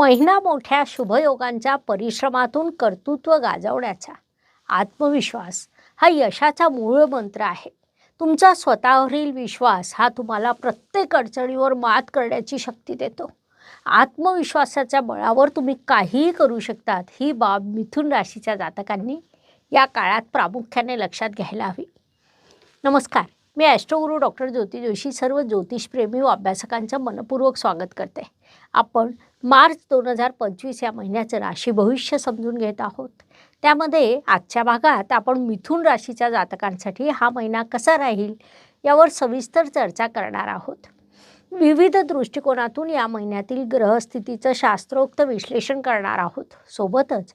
महिना मोठ्या शुभयोगांच्या परिश्रमातून कर्तृत्व गाजवण्याचा आत्मविश्वास हा यशाचा मूळ मंत्र आहे. तुमचा स्वतःवरील विश्वास हा तुम्हाला प्रत्येक अडचणीवर मात करण्याची शक्ती देतो. आत्मविश्वासाच्या बळावर तुम्ही काहीही करू शकतात ही बाब मिथुन राशीच्या जातकांनी या काळात प्रामुख्याने लक्षात घ्यायला हवी. नमस्कार. मी ॲस्ट्रोगुरू डॉक्टर ज्योती जोशी सर्व ज्योतिषप्रेमी व अभ्यासकांचं मनपूर्वक स्वागत करते. आपण मार्च दोन हजार पंचवीस या महिन्याचं राशी भविष्य समजून घेत आहोत. त्यामध्ये आजच्या भागात आपण मिथुन राशीच्या जातकांसाठी हा महिना कसा राहील यावर सविस्तर चर्चा करणार आहोत. विविध दृष्टिकोनातून या महिन्यातील ग्रहस्थितीचं शास्त्रोक्त विश्लेषण करणार आहोत. सोबतच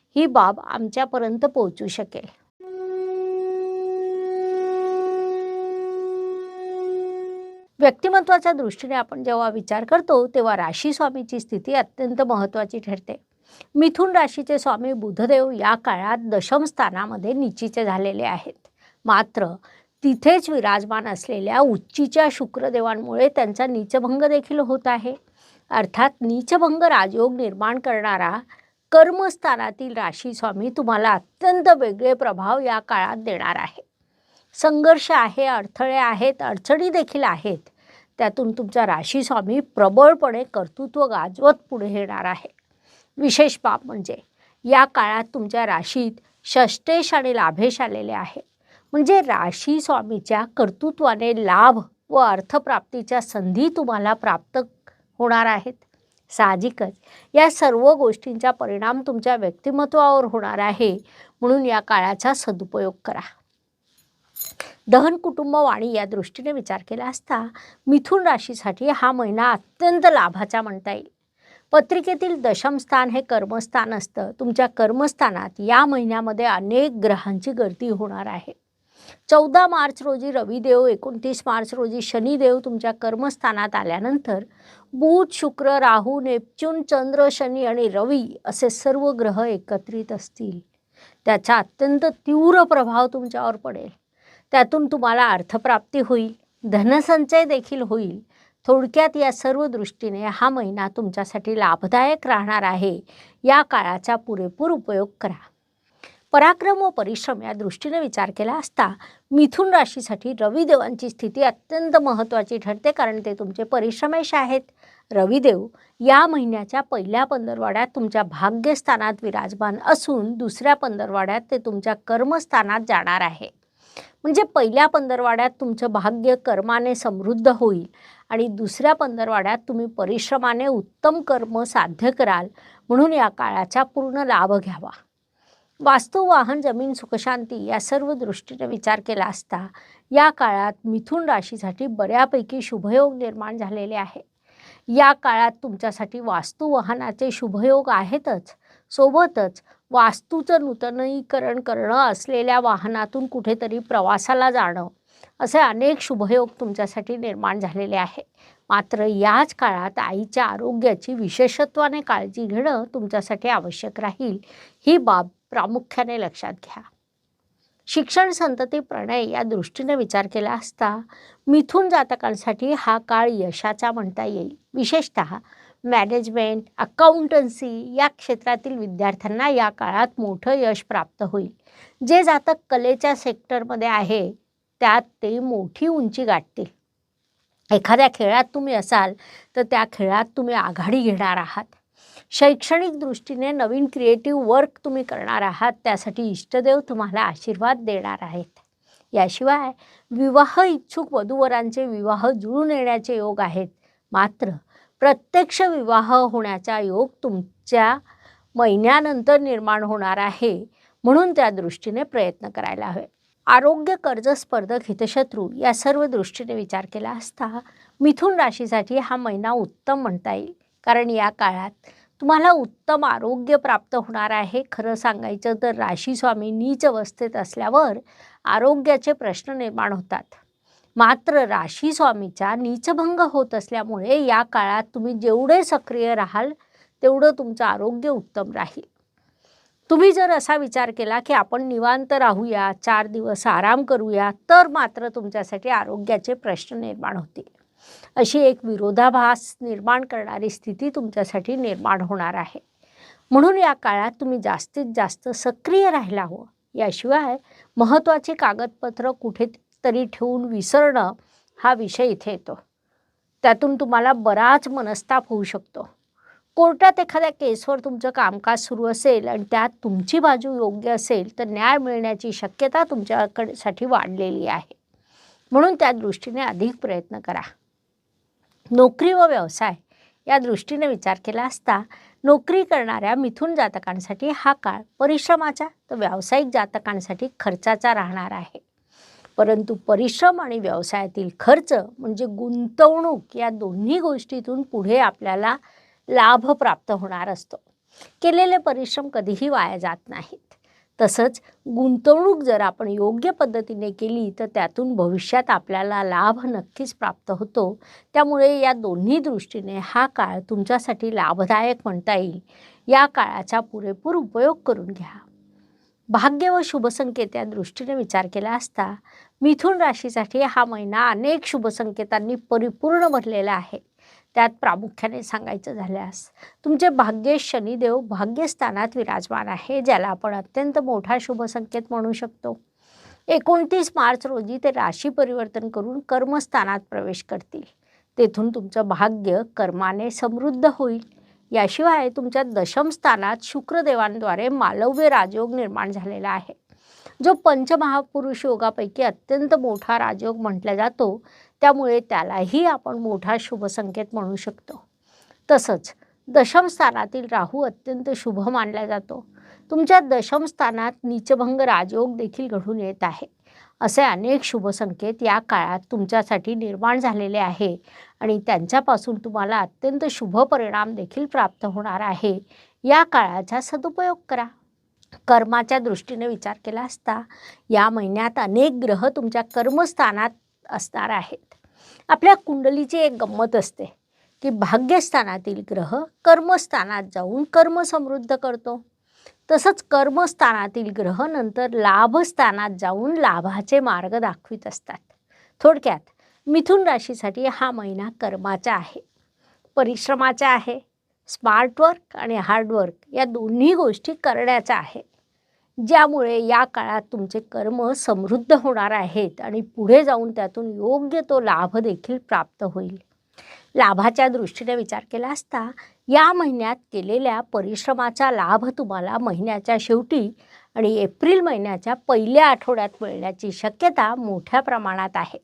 ही बाब आमच्यापर्यंत पोहोचू शकेल. व्यक्तिमत्वाच्या दृष्टीने आपण जेव्हा विचार करतो तेव्हा राशी स्वामीची स्थिती अत्यंत महत्त्वाची ठरते. मिथुन राशीचे स्वामी बुधदेव या काळात दशम स्थानामध्ये निचीचे झालेले आहेत. मात्र तिथेच विराजमान असलेल्या उच्चीच्या शुक्रदेवांमुळे त्यांचा नीचभंग देखील होत आहे. अर्थात नीचभंग राजयोग निर्माण करणारा कर्मस्थानातील राशी स्वामी तुम्हाला अत्यंत वेगळे प्रभाव या काळात देणार आहे संघर्ष आहे अडथळे आहेत अडचणी देखील आहेत. त्यातून तुमचा राशी स्वामी प्रबळपणे कर्तृत्व गाजवत पुढे येणार आहे. विशेष बाब म्हणजे या काळात तुमच्या राशीत षष्टेश आणि लाभेश आलेले आहे. म्हणजे राशी स्वामीच्या कर्तृत्वाने लाभ व अर्थप्राप्तीच्या संधी तुम्हाला प्राप्त होणार आहेत. साहजिकच. या सर्व गोष्टींचा परिणाम तुमच्या व्यक्तिमत्वावर होणार आहे. म्हणून या काळाचा सदुपयोग करा. दहन कुटुंब वाणी या दृष्टीने विचार केला असता मिथुन राशीसाठी हा महिना अत्यंत लाभाचा म्हणता येईल. पत्रिकेतील दशमस्थान हे कर्मस्थान असतं. तुमच्या कर्मस्थानात या महिन्यामध्ये अनेक ग्रहांची गर्दी होणार आहे. चौदा मार्च रोजी रविदेव एकोणतीस मार्च रोजी शनिदेव तुमच्या कर्मस्थानात आल्यानंतर बुध शुक्र राहू नेपच्यून चंद्र शनी आणि रवी असे सर्व ग्रह एकत्रित असतील. त्याचा अत्यंत तीव्र प्रभाव तुमच्यावर पडेल. त्यातून तुम्हाला अर्थप्राप्ती होईल धनसंचय देखील होईल. थोडक्यात या सर्व दृष्टीने हा महिना तुमच्यासाठी लाभदायक राहणार आहे. या काळाचा पुरेपूर उपयोग करा. पराक्रम व परिश्रम या दृष्टीने विचार केला असता मिथुन राशीसाठी रविदेवांची स्थिती अत्यंत महत्त्वाची ठरते कारण ते तुमचे परिश्रमेश आहेत. रविदेव या महिन्याच्या पहिल्या पंधरवाड्यात तुमच्या भाग्यस्थानात विराजमान असून दुसऱ्या पंधरवाड्यात ते तुमच्या कर्मस्थानात जाणार आहे. म्हणजे पहिल्या पंधरवाड्यात तुमचं भाग्य कर्माने समृद्ध होईल आणि दुसऱ्या पंधरवाड्यात तुम्ही परिश्रमाने उत्तम कर्म साध्य कराल म्हणून या काळाचा पूर्ण लाभ घ्यावा. वास्तू वाहन जमीन सुखशांती या सर्व दृष्टीने विचार केला असता या काळात मिथुन राशीसाठी बऱ्यापैकी शुभयोग निर्माण झालेले आहे या काळात तुमच्यासाठी वास्तू वाहनाचे शुभयोग आहेतच. सोबतच वास्तूचं नूतनीकरण करणं असलेल्या वाहनातून कुठेतरी प्रवासाला जाणं असे अनेक शुभयोग तुमच्यासाठी निर्माण झालेले आहे. मात्र याच काळात आईच्या आरोग्याची विशेषत्वाने काळजी घेणं तुमच्यासाठी आवश्यक राहील. ही बाब प्रामुख्याने लक्षात घ्या. शिक्षण संतती प्रणय या दृष्टीने विचार केला असता मिथून जातकांसाठी हा काळ यशाचा म्हणता येईल. विशेषत मॅनेजमेंट अकाउंटन्सी या क्षेत्रातील विद्यार्थ्यांना या काळात मोठं यश प्राप्त होईल. जे जातक कलेच्या सेक्टरमध्ये आहे त्यात ते मोठी उंची गाठतील. एखाद्या खेळात तुम्ही असाल तर त्या खेळात तुम्ही आघाडी घेणार आहात. शैक्षणिक दृष्टीने नवीन क्रिएटिव्ह वर्क तुम्ही करणार आहात त्यासाठी इष्टदेव तुम्हाला आशीर्वाद देणार आहेत. याशिवाय विवाह इच्छुक वधूवरांचे विवाह जुळून येण्याचे योग आहेत. मात्र प्रत्यक्ष विवाह होण्याचा योग तुमच्या महिन्यानंतर निर्माण होणार आहे म्हणून त्या दृष्टीने प्रयत्न करायला हवे. आरोग्य कर्ज स्पर्धक हितशत्रू या सर्व दृष्टीने विचार केला असता मिथुन राशीसाठी हा महिना उत्तम म्हणता येईल. कारण या काळात तुम्हाला उत्तम आरोग्य प्राप्त होणार आहे. खरं सांगायचं तर राशी स्वामी नीच अवस्थेत असल्यावर आरोग्याचे प्रश्न निर्माण होतात. मात्र राशी स्वामीचा नीचभंग होत असल्यामुळे या काळात तुम्ही जेवढे सक्रिय राहाल तेवढं तुमचं आरोग्य उत्तम राहील. तुम्ही जर असा विचार केला की आपण निवांत राहूया चार दिवस आराम करूया तर मात्र तुमच्यासाठी आरोग्याचे प्रश्न निर्माण होतील. अशी एक विरोधाभास निर्माण करणारी स्थिती तुमच्यासाठी निर्माण होणार आहे. म्हणून या काळात तुम्ही जास्तीत जास्त सक्रिय राहायला हवं. याशिवाय महत्त्वाची कागदपत्र कुठेतरी ठेवून विसरणं हा विषय इथे येतो. त्यातून तुम्हाला बराच मनस्ताप होऊ शकतो. कोर्टात एखाद्या केसवर तुमचं कामकाज सुरू असेल आणि त्यात तुमची बाजू योग्य असेल तर न्याय मिळण्याची शक्यता तुमच्याकडसाठी वाढलेली आहे. म्हणून त्या दृष्टीने अधिक प्रयत्न करा. नोकरी व व्यवसाय या दृष्टीने विचार केला असता नोकरी करणाऱ्या मिथुन जातकांसाठी हा काळ परिश्रमाचा तर व्यावसायिक जातकांसाठी खर्चाचा राहणार आहे. परंतु परिश्रम आणि व्यवसायातील खर्च म्हणजे गुंतवणूक या दोन्ही गोष्टीतून पुढे आपल्याला लाभ प्राप्त होणार असतो. केलेले परिश्रम कधीही वाया जात नाहीत. तसंच गुंतवणूक जर आपण योग्य पद्धतीने केली तर त्यातून भविष्यात आपल्याला लाभ नक्कीच प्राप्त होतो. त्यामुळे या दोन्ही दृष्टीने हा काळ तुमच्यासाठी लाभदायक म्हणता येईल. या काळाचा पुरेपूर उपयोग करून घ्या. भाग्य व शुभसंकेत या दृष्टीने विचार केला असता मिथुन राशीसाठी हा महिना अनेक शुभसंकेतांनी परिपूर्ण भरलेला आहे. त्यात प्रामुख्याने सांगायचं झाल्यास तुमचे भाग्य शनिदेव भाग्यस्थानात विराजमान आहे ज्याला आपण अत्यंत मोठा शुभसंकेत म्हणू शकतो. एकोणतीस मार्च रोजी ते राशी परिवर्तन करून कर्मस्थानात प्रवेश करतील. तेथून तुमचं भाग्य कर्माने समृद्ध होईल. याशिवाय तुमच्या दशमस्थानात शुक्रदेवांद्वारे मालव्य राजयोग निर्माण झालेला आहे. जो पंचमहापुरुष योगापैकी अत्यंत मोठा राजयोग म्हटला जातो त्यामुळे त्यालाही आपण मोठा शुभसंकेत म्हणू शकतो. तसंच दशम स्थानातील राहू अत्यंत शुभ मानला जातो. तुमच्या दशम स्थानात नीचभंग राजयोग देखील घडून येत आहे. असे अनेक शुभसंकेत या काळात तुमच्यासाठी निर्माण झालेले आहे आणि त्यांच्यापासून तुम्हाला अत्यंत शुभ परिणाम देखील प्राप्त होणार आहे. या काळाचा सदुपयोग करा. कर्माच्या दृष्टीने विचार केला असता या महिन्यात अनेक ग्रह तुमच्या कर्मस्थानात असणार आहेत. आपल्या कुंडलीची एक गंमत असते की भाग्यस्थानातील ग्रह कर्मस्थानात जाऊन कर्म समृद्ध करतो. तसंच कर्मस्थानातील ग्रह नंतर लाभस्थानात जाऊन लाभाचे मार्ग दाखवित असतात. थोडक्यात मिथुन राशीसाठी हा महिना कर्माचा आहे. परिश्रमाचा आहे. स्मार्टवर्क आणि हार्डवर्क या दोन्ही गोष्टी करण्याचा आहे. ज्यामुळे या काळात तुमचे कर्म समृद्ध होणार आहेत आणि पुढे जाऊन त्यातून योग्य तो लाभ देखील प्राप्त होईल. लाभाच्या दृष्टीने विचार केला असता या महिन्यात केलेल्या परिश्रमाचा लाभ तुम्हाला महिन्याच्या शेवटी आणि एप्रिल महिन्याच्या पहिल्या आठवड्यात मिळण्याची शक्यता मोठ्या प्रमाणात आहे.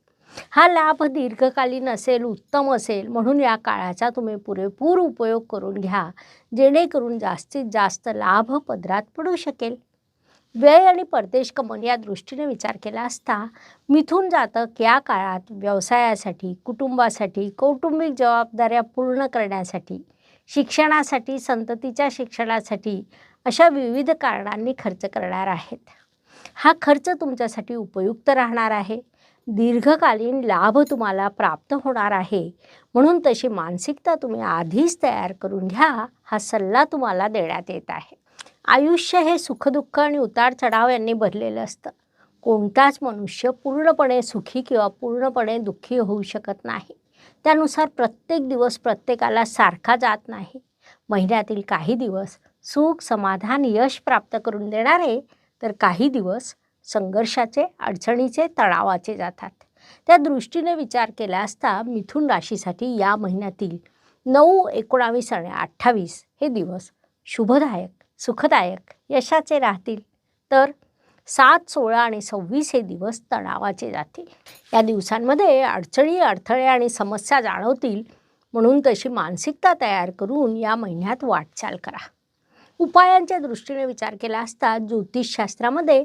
हा लाभ दीर्घकालीन असेल उत्तम असेल म्हणून या काळाचा तुम्ही पुरेपूर उपयोग करून घ्या जेणेकरून जास्तीत जास्त लाभ पदरात पडू शकेल. व्यय आणि परदेश कमन या दृष्टीने विचार केला असता मिथून जातक या काळात व्यवसायासाठी कुटुंबासाठी कौटुंबिक जबाबदाऱ्या पूर्ण करण्यासाठी शिक्षणासाठी संततीच्या शिक्षणासाठी अशा विविध कारणांनी खर्च करणार आहेत. हा खर्च तुमच्यासाठी उपयुक्त राहणार आहे. दीर्घकालीन लाभ तुम्हाला प्राप्त होणार आहे. म्हणून तशी मानसिकता तुम्ही आधीच तयार करून घ्या हा सल्ला तुम्हाला देण्यात येत आहे. आयुष्य हे सुखदुःख आणि उतार चढाव यांनी भरलेलं असतं. कोणताच मनुष्य पूर्णपणे सुखी किंवा पूर्णपणे दुःखी होऊ शकत नाही. त्यानुसार प्रत्येक दिवस प्रत्येकाला सारखा जात नाही. महिन्यातील काही दिवस सुख समाधान यश प्राप्त करून देणारे तर काही दिवस संघर्षाचे अडचणीचे तणावाचे जातात. त्या दृष्टीने विचार केला असता मिथुन राशीसाठी या महिन्यातील नऊ एकोणावीस आणि अठ्ठावीस हे दिवस शुभदायक सुखदायक यशाचे राहतील. तर सात सोळा आणि सव्वीस हे दिवस तणावाचे जातील. या दिवसांमध्ये अडचणी अडथळे आणि समस्या जाणवतील म्हणून तशी मानसिकता तयार करून या महिन्यात वाटचाल करा. उपायांच्या दृष्टीने विचार केला असता ज्योतिषशास्त्रामध्ये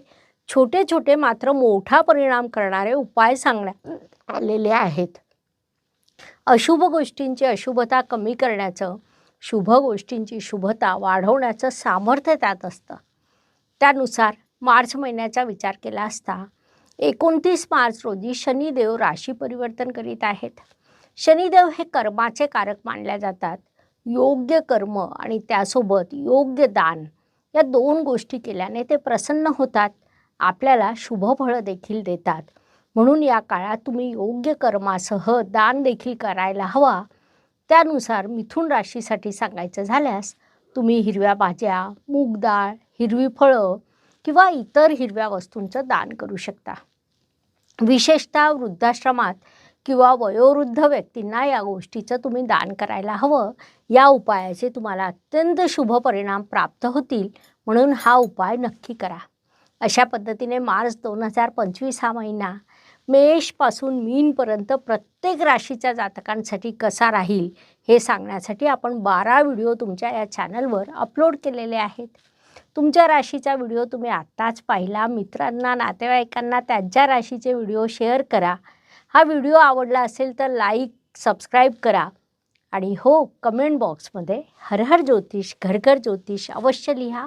छोटे छोटे मात्र मोठा परिणाम करणारे उपाय सांगण्यात आलेले आहेत. अशुभ गोष्टींची अशुभता कमी करण्याचं शुभ गोष्टींची शुभता वाढवण्याचं सामर्थ्य त्यात असतं. त्यानुसार मार्च महिन्याचा विचार केला असता एकोणतीस मार्च रोजी शनिदेव राशी परिवर्तन करीत आहेत. शनिदेव हे कर्माचे कारक मानले जातात. योग्य कर्म आणि त्यासोबत योग्य दान या दोन गोष्टी केल्याने ते प्रसन्न होतात. आपल्याला शुभफळं देखील देतात. म्हणून या काळात तुम्ही योग्य कर्मासह दान देखील करायला हवा. त्यानुसार मिथुन राशीसाठी सांगायचं झाल्यास तुम्ही हिरव्या भाज्या मूग डाळ हिरवी फळं किंवा इतर हिरव्या वस्तूंचं दान करू शकता. विशेषतः वृद्धाश्रमात किंवा वयोवृद्ध व्यक्तींना या गोष्टीचं तुम्ही दान करायला हवं. या उपायाचे तुम्हाला अत्यंत शुभ परिणाम प्राप्त होतील. म्हणून हा उपाय नक्की करा. अशा पद्धतीने मार्च दोन हजार पंचवीस हा महिना मेषपासून मीनपर्यंत प्रत्येक राशीच्या जातकांसाठी कसा राहील हे सांगण्यासाठी आपण बारा व्हिडिओ तुमच्या या चॅनलवर अपलोड केलेले आहेत. तुमच्या राशीचा व्हिडिओ तुम्ही आत्ताच पाहिला. मित्रांना नातेवाईकांना त्यांच्या राशीचे व्हिडिओ शेअर करा. हा व्हिडिओ आवडला असेल तर लाईक सबस्क्राईब करा. आणि हो कमेंट बॉक्समध्ये हर हर ज्योतिष घर घर ज्योतिष अवश्य लिहा.